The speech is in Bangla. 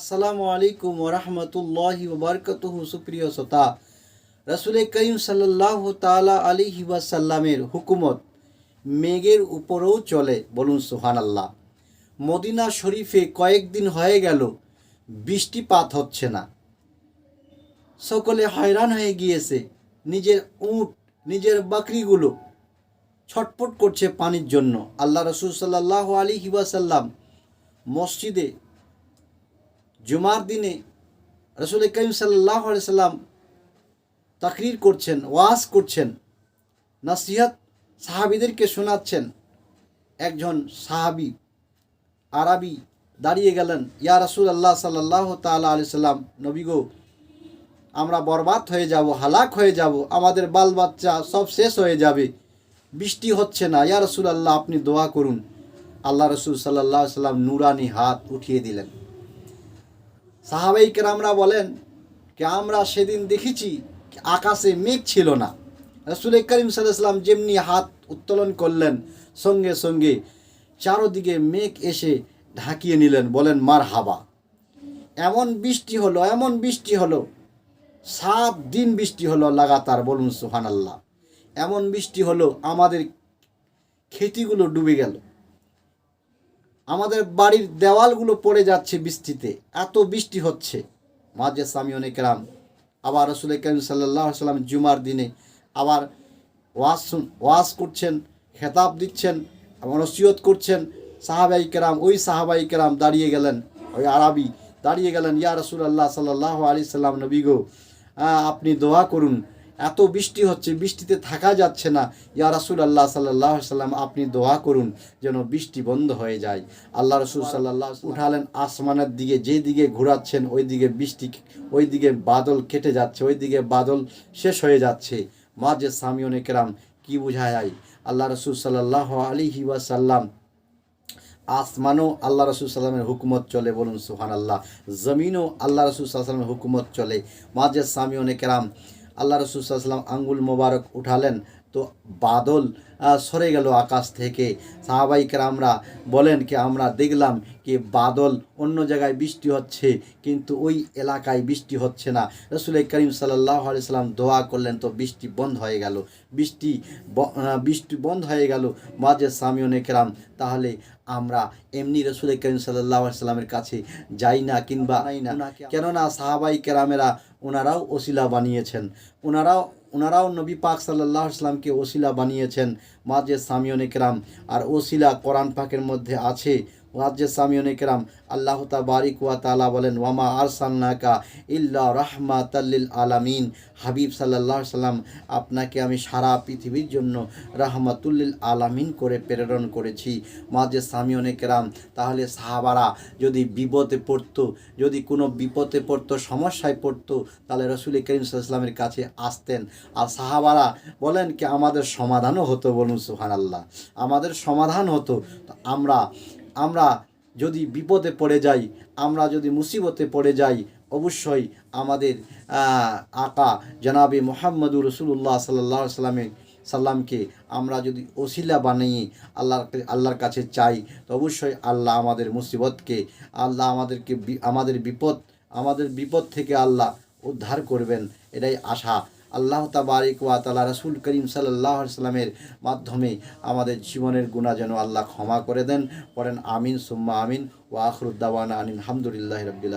আসসালামু আলাইকুম ওরহমতুল্লাহি ওবরকতুহু সুপ্রিয় শ্রোতা। রসুল করিম সাল্লাহ তালা আলিহি ওয়াসাল্লামের হুকুমত মেঘের উপরেও চলে, বলুন সুহান মদিনা শরীফে কয়েকদিন হয়ে গেল, বৃষ্টিপাত হচ্ছে না। সকলে হয়রান হয়ে গিয়েছে, নিজের উট, নিজের বাকরিগুলো ছটপট করছে পানির জন্য। আল্লাহ রসুল সাল্লাহ আলী ওয়াসাল্লাম মসজিদে জুমার দিনে রসুল করিম সাল্লাহ সাল্লাম তাকরির করছেন, ওয়াজ করছেন, নাসিহাত সাহাবিদেরকে শোনাচ্ছেন। একজন সাহাবি আরবি দাঁড়িয়ে গেলেন, ইয়া রসুল আল্লাহ সাল্লাহ তালা আলি সাল্লাম নবীগো আমরা বরবাদ হয়ে যাব, হালাক হয়ে যাব, আমাদের বাল বাচ্চা সব শেষ হয়ে যাবে, বৃষ্টি হচ্ছে না, ইয়া রসুল আল্লাহ আপনি দোয়া করুন। আল্লাহ রসুল সাল্লাহ সাল্লাম নুরানি হাত উঠিয়ে দিলেন। সাহাবাই কেরামরা বলেন যে আমরা সেদিন দেখেছি আকাশে মেঘ ছিল না। রসুল করিম সাল্লাম যেমনি হাত উত্তোলন করলেন, সঙ্গে সঙ্গে চারোদিকে মেঘ এসে ঢাকিয়ে নিলেন, বলেন মার হাবা এমন বৃষ্টি হলো, এমন বৃষ্টি হলো, সাত দিন বৃষ্টি হলো লাগাতার, বলুন সুহান আল্লাহ এমন বৃষ্টি হলো, আমাদের খেতিগুলো ডুবে গেল। আমাদের বাড়ির দেওয়ালগুলো পড়ে যাচ্ছে বৃষ্টিতে। এত বৃষ্টি হচ্ছে। মাঝে স্বামী অনেকেরাম আবার রসুল করিম সাল্লাহ সাল্লাম জুমার দিনে আবার ওয়াজ ওয়াজ করছেন, খেতাব দিচ্ছেন এবং নসিহত করছেন। সাহাবাই কেরাম, ওই সাহাবাই কেরাম দাঁড়িয়ে গেলেন, ওই আরবি দাঁড়িয়ে গেলেন, ইয়া রসুল আল্লাহ সাল্লাহ আলি সাল্লাম নবী গো আপনি দোয়া করুন এত বৃষ্টি হচ্ছে, বৃষ্টিতে থাকা যাচ্ছে না। ইয়া রাসুল আল্লাহ সাল্লাহ সাল্লাম, আপনি দোয়া করুন যেন বৃষ্টি বন্ধ হয়ে যায়। আল্লাহ রসুল সাল্লাহ উঠালেন আসমানের দিকে যে দিকে ঘোরাচ্ছেন ওই দিকে বৃষ্টি ওই দিকে বাদল কেটে যাচ্ছে ওই দিকে বাদল শেষ হয়ে যাচ্ছে। মাঝে সামিয়নে কেরাম, কি বোঝায় আল্লাহ রসুল সাল্লাহ আলিহি ওয়াসাল্লাম, আসমানও আল্লাহ রসুল সাল্লামের হুকুমত চলে বলুন সুহান আল্লাহ জমিনও আল্লাহ রসুল সাল্লামের হুকুমত চলে। মাঝে সামিয়নে কেরাম আল্লাহ রসুল সাল্লাম আঙ্গুল মোবারক উঠালেন। তো বাদল সরে গেল আকাশ থেকে। সাহাবাই কেরামরা বলেন কি আমরা দেখলাম কি বাদল অন্য জায়গায় বৃষ্টি হচ্ছে কিন্তু ওই এলাকায় বৃষ্টি হচ্ছে না। রসুল করিম সাল্লাহ সাল্লাম দোয়া করলেন তো বৃষ্টি বন্ধ হয়ে গেল। বৃষ্টি বৃষ্টি বন্ধ হয়ে গেল। মাঝে সামিয়নে কেরাম তাহলে আমরা এমনি রসুল করিম সাল্লাহ সাল্লামের কাছে যাই না কিংবা না। কেননা সাহাবাই কেরামেরা ওনারাও ওসিলা বানিয়েছেন। ওনারাও ওনারাও নবী পাক সাল্লাহ ইসলামকে ওসিলা বানিয়েছেন। মাঝে সামিয়নে কেরাম। আর ওসিলা কোরআন পাকের মধ্যে আছে। মাঝে সামিয়নে কেরাম আল্লাহ তা বারিক ওয়া তালা বলেন, ওয়ামা আরসাল্লাকা ইল্লা রাহমাতাল্লিল আলামিন। হাবিব সাল্লাহ সাল্লাম আপনাকে আমি সারা পৃথিবীর জন্য রাহমাতুল্লিল আলামিন করে প্রেরণ করেছি। মাঝে সামিয়নে কেরাম, তাহলে সাহাবারা যদি বিপদে পড়তো, যদি কোনো বিপদে পড়তো, সমস্যায় পড়তো, তাহলে রসুল করিম সাল্লামের কাছে আসতেন। আর সাহাবারা বলেন কি, আমাদের সমাধানও হতো বলুন সুহান আল্লাহ আমাদের সমাধান হতো। আমরা আমরা যদি বিপদে পড়ে যাই, আমরা যদি মুসিবতে পড়ে যাই, অবশ্যই আমাদের আকা জনাবে মোহাম্মদুর রসুল্লাহ সাল্লাহ সাল্লামের সাল্লামকে আমরা যদি ওসিলা বানিয়ে আল্লাহর আল্লাহর কাছে চাই, তো অবশ্যই আল্লাহ আমাদের মুসিবতকে, আল্লাহ আমাদেরকে আমাদের বিপদ আমাদের বিপদ থেকে আল্লাহ উদ্ধার করবেন, এটাই আশা। আল্লাহ তাবারিক ওয়া তালা রসুল করিম সাল্লাহ সাল্লামের মাধ্যমে আমাদের জীবনের গুণা যেন আল্লাহ ক্ষমা করে দেন। পড়েন আমিন, সুম্মা আমিন, ওয়া আখরুদ্দাওয়ানা আনিন হামদুলিল্লাহ রবিল্লা